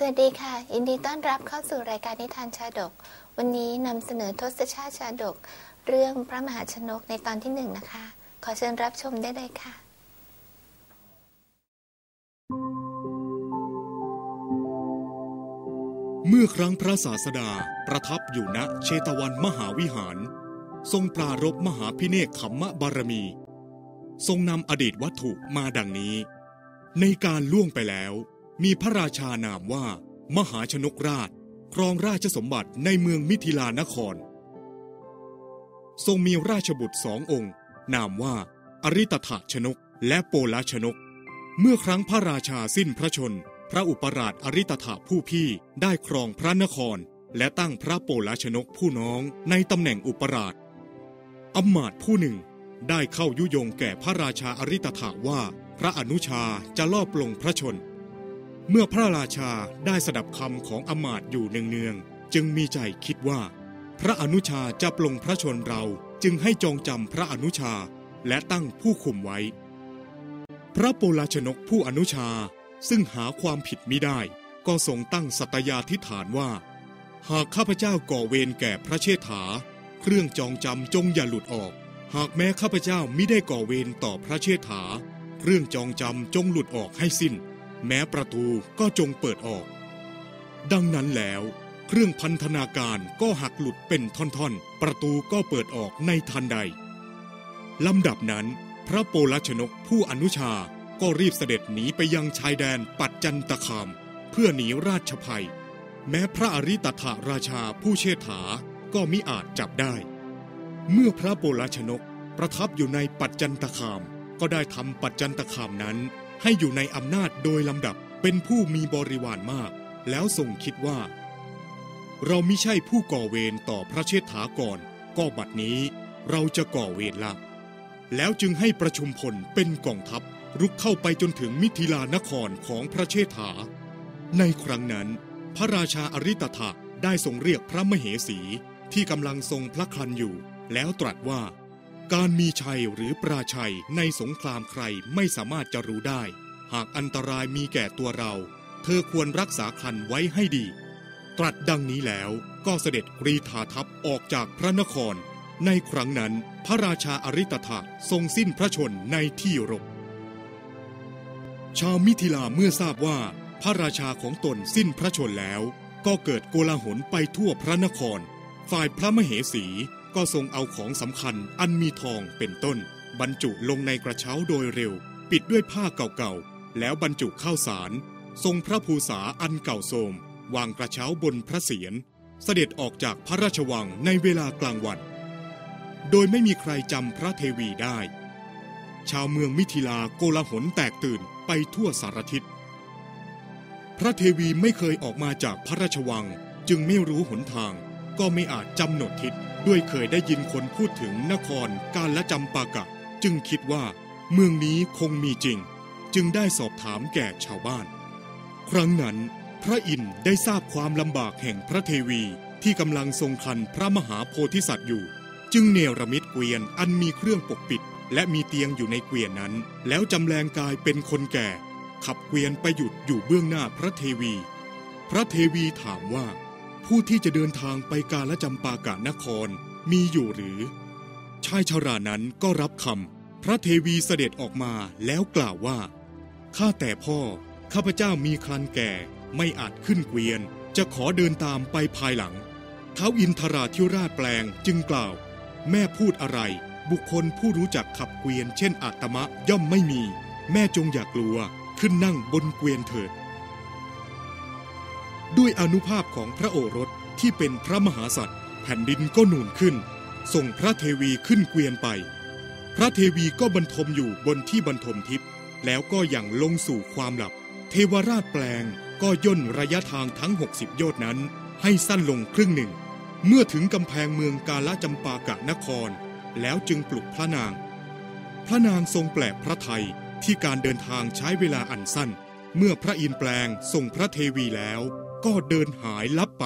สวัสดีค่ะ ยินดีต้อนรับเข้าสู่รายการนิทานชาดก วันนี้นำเสนอทศชาติชาดก เรื่องพระมหาชนกในตอนที่หนึ่งนะคะ ขอเชิญรับชมได้เลยค่ะ เมื่อครั้งพระศาสดาประทับอยู่ณเชตวันมหาวิหาร ทรงปรารบมหาพิเนกขมมะบารมี ทรงนำอดีตวัตถุมาดังนี้ ในการล่วงไปแล้ว มีพระราชานามว่า มหาชนกราช ครองราชสมบัติในเมืองมิถิลานคร ทรงมีราชบุตรสององค์ นามว่า อริตถะชนกและโปลชนก เมื่อครั้งพระราชาสิ้นพระชน พระอุปราชอริตถะผู้พี่ได้ครองพระนคร และตั้งพระโปลชนกผู้น้องในตำแหน่งอุปราชอมาตผู้หนึ่ง ได้เข้ายุยงแก่พระราชาอริตถะว่า พระอนุชาจะลอบลงพระชน เมื่อพระราชาได้สดับคำของอมาตย์อยู่เนืองๆจึงมีใจคิดว่า พระอนุชาจะปลงพระชนเราจึงให้จองจำพระอนุชาและตั้งผู้คุมไว้ พระโปลชนกผู้อนุชาซึ่งหาความผิดมิได้ ก็ทรงตั้งสัตยาธิฐานว่า หากข้าพเจ้าก่อเวรแก่พระเชษฐา เครื่องจองจำจงอย่าหลุดออก หากแม้ข้าพเจ้ามิได้ก่อเวรต่อพระเชษฐา เครื่องจองจำจงหลุดออกให้สิ้น แม้ประตูก็จงเปิดออก ดังนั้นแล้ว เครื่องพันธนาการก็หักหลุดเป็นท่อนๆ ประตูก็เปิดออกในทันใดลำดับนั้น พระโปลชนกผู้อนุชาก็รีบเสด็จหนีไปยังชายแดนปัจจันตคาม เพื่อหนีราชภัย แม้พระอริตถาราชาผู้เชษฐาก็มิอาจจับได้ เมื่อพระโปลชนกประทับอยู่ในปัจจันตคาม ก็ได้ทำปัจจันตคามนั้น ให้อยู่ในอำนาจโดยลำดับเป็นผู้มีบริวารมาก แล้วทรงคิดว่า เรามิใช่ผู้ก่อเวรต่อพระเชษฐาก่อนก็บัดนี้เราจะก่อเวรละแล้วจึงให้ประชุมพลเป็นกองทัพรุกเข้าไปจนถึงมิถิลานครของพระเชษฐา ในครั้งนั้น พระราชาอริตถะได้ทรงเรียกพระมเหสีที่กำลังทรงพระคลันอยู่ แล้วตรัสว่า การมีชัยหรือปราชัยในสงครามใครไม่สามารถจะรู้ได้ หากอันตรายมีแก่ตัวเรา เธอควรรักษาคลันไว้ให้ดี ตรัสดังนี้แล้วก็เสด็จกรีธาทัพออกจากพระนคร ในครั้งนั้นพระราชาอริตถะทรงสิ้นพระชนในที่รบชาวมิถิลาเมื่อทราบว่า พระราชาของตนสิ้นพระชนแล้ว ก็เกิดโกลาหลไปทั่วพระนคร ฝ่ายพระมเหสี ก็ทรงเอาของสำคัญอันมีทองเป็นต้น บรรจุลงในกระเช้าโดยเร็ว ปิดด้วยผ้าเก่าๆ แล้วบรรจุข้าวสาร ทรงพระภูษาอันเก่าโทมวางกระเช้าบนพระเศียรเสด็จออกจากพระราชวังในเวลากลางวัน โดยไม่มีใครจำพระเทวีได้ ชาวเมืองมิถิลาโกลาหลแตกตื่นไปทั่วสารทิศ พระเทวีไม่เคยออกมาจากพระราชวังจึงไม่รู้หนทาง ก็ไม่อาจจำหนดทิศด้วยเคยได้ยินคนพูดถึงนครการละจำปากะ จึงคิดว่า เมืองนี้คงมีจริง จึงได้สอบถามแก่ชาวบ้าน ครั้งนั้น พระอินทร์ได้ทราบความลำบากแห่งพระเทวีที่กำลังทรงคันพระมหาโพธิสัตว์อยู่ จึงเนรมิตเกวียนอันมีเครื่องปกปิด และมีเตียงอยู่ในเกวียนนั้น แล้วจำแรงกายเป็นคนแก่ ขับเกวียนไปหยุดอยู่เบื้องหน้าพระเทวี พระเทวีถามว่า ผู้ที่จะเดินทางไปกาละจำปากะนครมีอยู่หรือ ชายชรานั้นก็รับคำพระเทวีเสด็จออกมาแล้วกล่าวว่า ข้าแต่พ่อ ข้าพเจ้ามีครันแก่ไม่อาจขึ้นเกวียน จะขอเดินตามไปภายหลังเท้าอินทราธิราชแปลงจึงกล่าว แม่พูดอะไร บุคคลผู้รู้จักขับเกวียนเช่นอาตมะย่อมไม่มี แม่จงอย่ากลัวขึ้นนั่งบนเกวียนเถิด ด้วยอนุภาพของพระโอรสที่เป็นพระมหาสัตว์แผ่นดินก็หนุนขึ้น ส่งพระเทวีขึ้นเกวียนไป พระเทวีก็บรรทมอยู่บนที่บรรทมทิพย์แล้วก็อย่างลงสู่ความหลับ เทวราชแปลงก็ย่นระยะทางทั้ง 60 โยชน์นั้น ให้สั้นลงครึ่งหนึ่ง เมื่อถึงกำแพงเมืองกาละจำปากะนคร แล้วจึงปลุกพระนาง พระนางทรงแปลกพระไทยที่การเดินทางใช้เวลาอันสั้น เมื่อพระอินแปลงส่งพระเทวีแล้ว ก็เดินหายลับไป